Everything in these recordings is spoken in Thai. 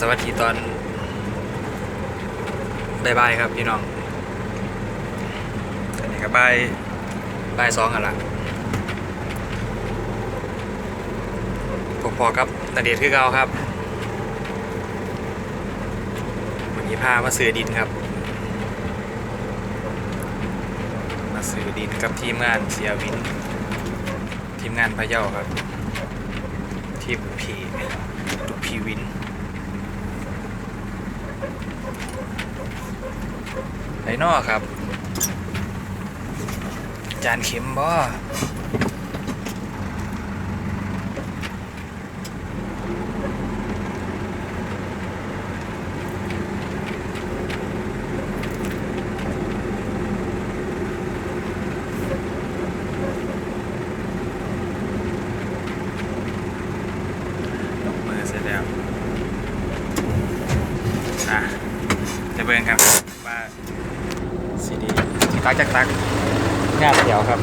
สวัสดีตอนบายบายครับพี่น้องอันนี้ก็บายบายสองกันละพอๆกับนาเดชน์คือเก่าครับวันนี้พามาซื้อดินครับ มาซื้อดินกับทีมงานเสียวิน ทีมงานพะเยาครับทีมพีลูกพีวิน ไอนอครับ จานเข็มบ่ลงมือเสร็จแล้วอะ เบิ่งครับว่าซีดีตักจากตักงานเดียวครับ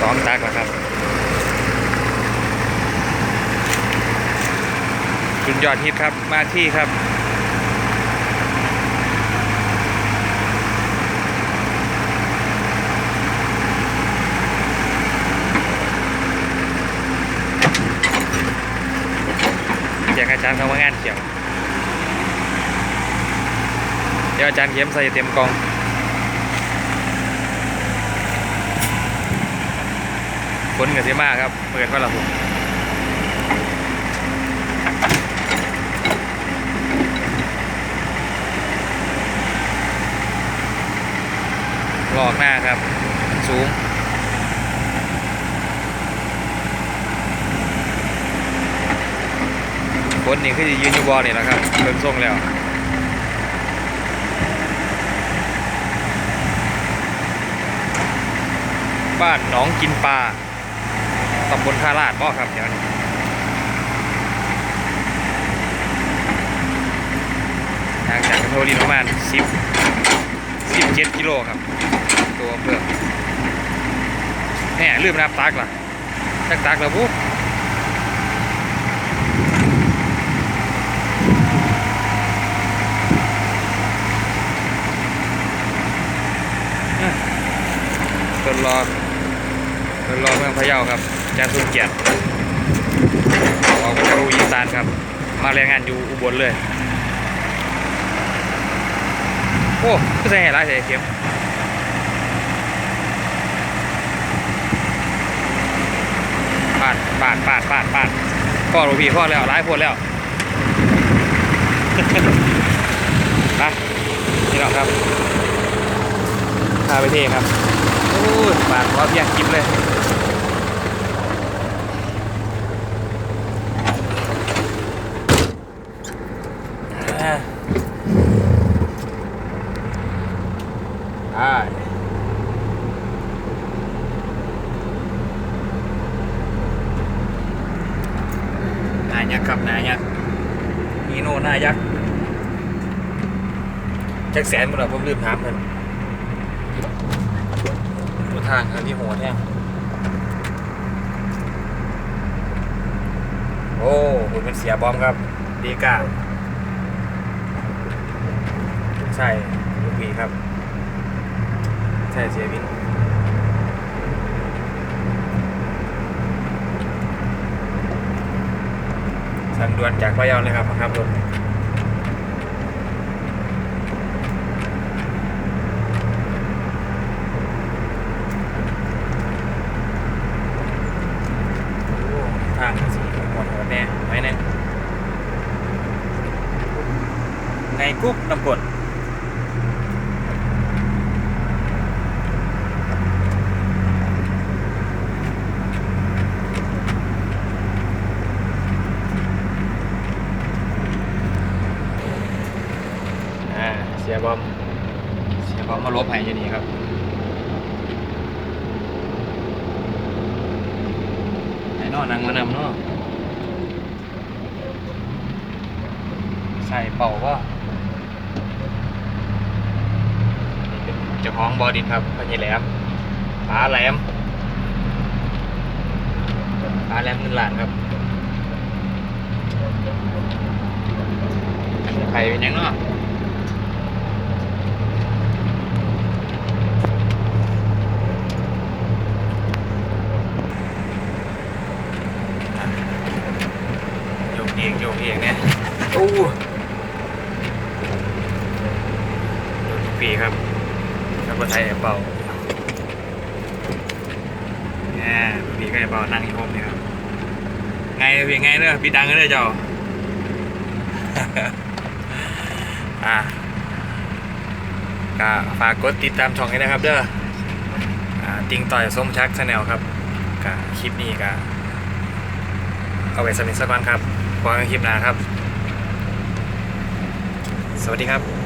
สองตักแล้วครับจุดยอดฮิตครับมาที่ครับ อาจารย์เขาว่างานเขียว เดี๋ยวอาจารย์เข็มใส่เต็มกองคนกับเสียมากครับ เปิดว่าละผมหลอกหน้าครับ สูง นนี่คือจะยืนอยู่บอนี่แหละครับเริ่มส่งแล้วบ้านหนองกินปลาตำบลท่าลาดบ่ครับเดี๋ยวนี้ทางจากกระโทลินประมาณ10 17กิโลครับ ตัวเพื่อแหมลืมนับตักล่ะตักตักแล้วปุ๊บ รอคนรอเมืองพะเยาครับจารย์สุนเกียรติออกมาจากอุอีสานครับ มาแรงงานอยู่อุบลเลย โอ้ก็ใส่ห่ไรใส่เข็มปาดปาดปาดปาดปาดพ่อหลวงพี่พ่อแล้วร้ายพวดแล้วไปนี่หรอกครับพาไปเท่ครับ ปากว่าเพียงกินเลยอ่าอ่านายักษ์ครับหนายักษ์นีโน่หนายักษ์จักแสนหมดแล้วผมลืมถามเพิ่น ดูทางที่หัวแท่งโอ้คุณเป็นเสียบอมครับ ดีกาใช่ลูกวีครับ ใช่เสียวินสั่งด่วนจากพะเยาเลยครับครับรถโอ้ทางสีหมดหัวแน่ไว้หนึ่ง ไงกุ๊บน้ำกดอ่าเสียบอมเสียบอมมาลบให้อยู่นี่ครับไหนเนอนังมานำเนาะใส่เป่าว่า เจ้าของบอดินครับพญแหลมปลาแหลมปลาแหลมเงินล้านครับไข่เป็นยังเนาะโยกเองโยกเองเนี่ยโอ้ปีครับ แล้วก็ไทยแอปเปิลเนี่ยปีก็แอปเปิลนั่งอยู่ผมนี่ครับไงพียงไงเนอะพี่ดังเลยเจ้าอะก็ฝากกดติดตามช่องให้นะครับเด้ออ่าติงต่อยส้มชักชาแนลครับก็คลิปนี้ก็เอาไว้สมิธสักวันครับพบกันคลิปหน้าครับ สวัสดีครับ